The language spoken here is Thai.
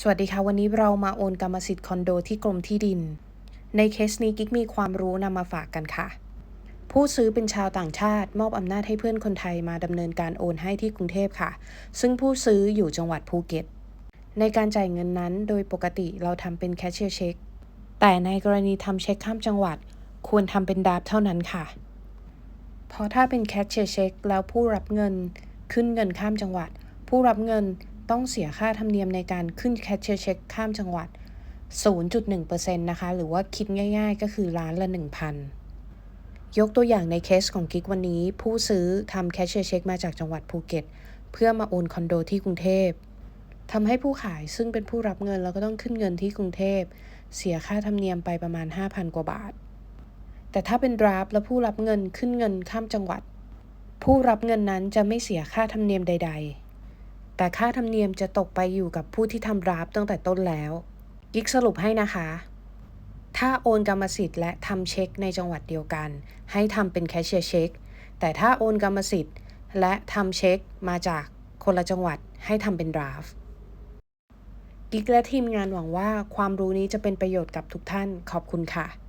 สวัสดีค่ะ วันนี้เรามาโอนกรรมสิทธิ์คอนโดที่กรมที่ดิน ในเคสนี้กิ๊กมีความรู้นำมาฝากกันค่ะ ผู้ซื้อเป็นชาวต่างชาติ มอบอำนาจให้เพื่อนคนไทยมาดำเนินการโอนให้ที่กรุงเทพค่ะ ซึ่งผู้ซื้ออยู่จังหวัดภูเก็ต ในการจ่ายเงินนั้นโดยปกติเราทำเป็นแคชเชียร์เช็ค แต่ในกรณีทำเช็คข้ามจังหวัด ควรทำเป็นดาฟต์เท่านั้นค่ะ เพราะถ้าเป็นแคชเชียร์เช็คแล้วผู้รับเงินขึ้นเงินข้ามจังหวัด ผู้รับเงิน ต้องเสียค่าธรรมเนียมในการขึ้นแคชเชียร์เช็คข้ามจังหวัด 0.1%นะคะ หรือว่าคิดง่ายๆ ก็คือล้านละ 1,000 ยกตัวอย่างในเคสของกิ๊กวันนี้ ผู้ซื้อทำแคชเชียร์เช็คมาจากจังหวัดภูเก็ต เพื่อมาโอนคอนโดที่กรุงเทพทำให้ผู้ขายซึ่งเป็นผู้รับเงินแล้วก็ต้องขึ้นเงินที่กรุงเทพ เสียค่าธรรมเนียมไปประมาณ 5,000 กว่าบาท แต่ถ้าเป็นดราฟแล้วผู้รับเงินขึ้นเงินข้ามจังหวัด ผู้รับเงินนั้นจะไม่เสียค่าธรรมเนียมใด ๆ แต่ค่าธรรมเนียมจะตกไปอยู่กับผู้ที่ทำดราฟต์ตั้งแต่ต้นแล้วกิ๊กสรุปให้นะคะ ถ้าโอนกรรมสิทธิ์และทำเช็คในจังหวัดเดียวกัน ให้ทำเป็นแคชเชียร์เช็ค แต่ถ้าโอนกรรมสิทธิ์และทำเช็คมาจากคนละจังหวัดให้ทำเป็นดราฟต์กิ๊กและทีมงานหวังว่าความรู้นี้จะเป็นประโยชน์กับทุกท่านขอบคุณค่ะ